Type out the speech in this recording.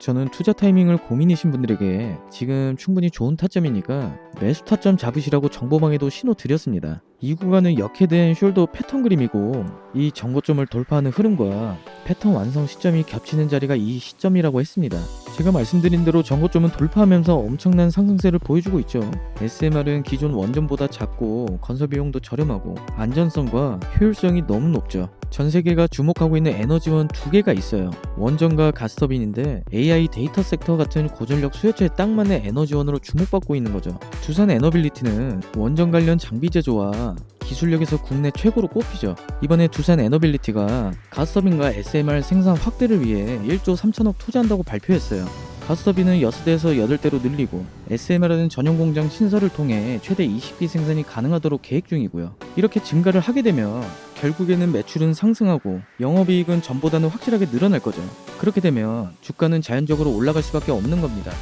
저는 투자 타이밍을 고민이신 분들에게 지금 충분히 좋은 타점이니까 매수 타점 잡으시라고 정보방에도 신호 드렸습니다. 이 구간은 역해된 숄더 패턴 그림이고 이 정고점을 돌파하는 흐름과 패턴 완성 시점이 겹치는 자리가 이 시점이라고 했습니다. 제가 말씀드린 대로 정고점은 돌파하면서 엄청난 상승세를 보여주고 있죠. SMR은 기존 원전보다 작고 건설 비용도 저렴하고 안전성과 효율성이 너무 높죠. 전 세계가 주목하고 있는 에너지원 두 개가 있어요. 원전과 가스터빈인데 AI 데이터 섹터 같은 고전력 수요처에 딱 맞는 에너지원으로 주목받고 있는 거죠. 두산 에너빌리티는 원전 관련 장비 제조와 기술력에서 국내 최고로 꼽히죠. 이번에 두산 에너빌리티가 가스터빈과 SMR 생산 확대를 위해 1조 3천억 투자한다고 발표했어요. 가스터빈은 6대에서 8대로 늘리고 SMR은 전용 공장 신설을 통해 최대 20기 생산이 가능하도록 계획 중이고요. 이렇게 증가를 하게 되면 결국에는 매출은 상승하고 영업이익은 전보다는 확실하게 늘어날 거죠. 그렇게 되면 주가는 자연적으로 올라갈 수밖에 없는 겁니다.